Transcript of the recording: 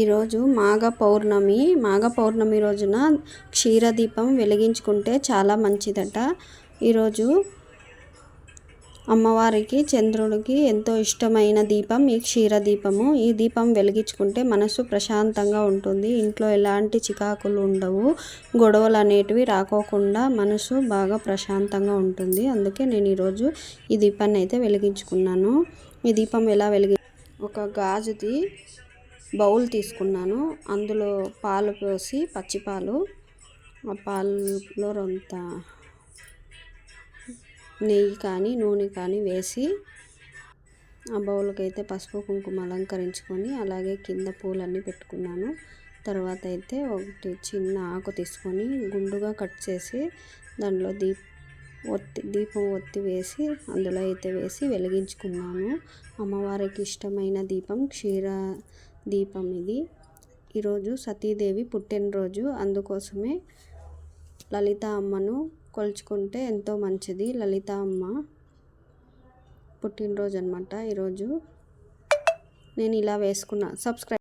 ఈరోజు మాఘ పౌర్ణమి మాఘ పౌర్ణమి రోజున క్షీరదీపం వెలిగించుకుంటే చాలా మంచిదట. ఈరోజు అమ్మవారికి చంద్రుడికి ఎంతో ఇష్టమైన దీపం ఈ క్షీరదీపము. ఈ దీపం వెలిగించుకుంటే మనసు ప్రశాంతంగా ఉంటుంది. ఇంట్లో ఎలాంటి చికాకులు ఉండవు. గొడవలు అనేటివి రాకోకుండా మనసు బాగా ప్రశాంతంగా ఉంటుంది. అందుకే నేను ఈరోజు ఈ దీపాన్ని అయితే వెలిగించుకున్నాను. ఈ దీపం ఎలా వెలిగి ఒక గాజుది బౌల్ తీసుకున్నాను. అందులో పాలు పోసి పచ్చిపాలు ఆ పాలలో రొంత నెయ్యి కానీ నూనె కానీ వేసి ఆ బౌల్కి అయితే పసుపు కుంకుమ అలంకరించుకొని అలాగే కింద పూలన్నీ పెట్టుకున్నాను. తర్వాత అయితే ఒకటి చిన్న ఆకు తీసుకొని గుండుగా కట్ చేసి దాంట్లో దీప్ ఒత్తి దీపం ఒత్తి వేసి అందులో అయితే వేసి వెలిగించుకున్నాను. అమ్మవారికి ఇష్టమైన దీపం క్షీర దీపం ఇది. ఈరోజు సతీదేవి పుట్టినరోజు. అందుకోసమే లలిత అమ్మను కొలుచుకుంటే ఎంతో మంచిది. లలిత అమ్మ పుట్టినరోజు అనమాట ఈరోజు. నేను ఇలా వేసుకున్నా. సబ్స్క్రైబ్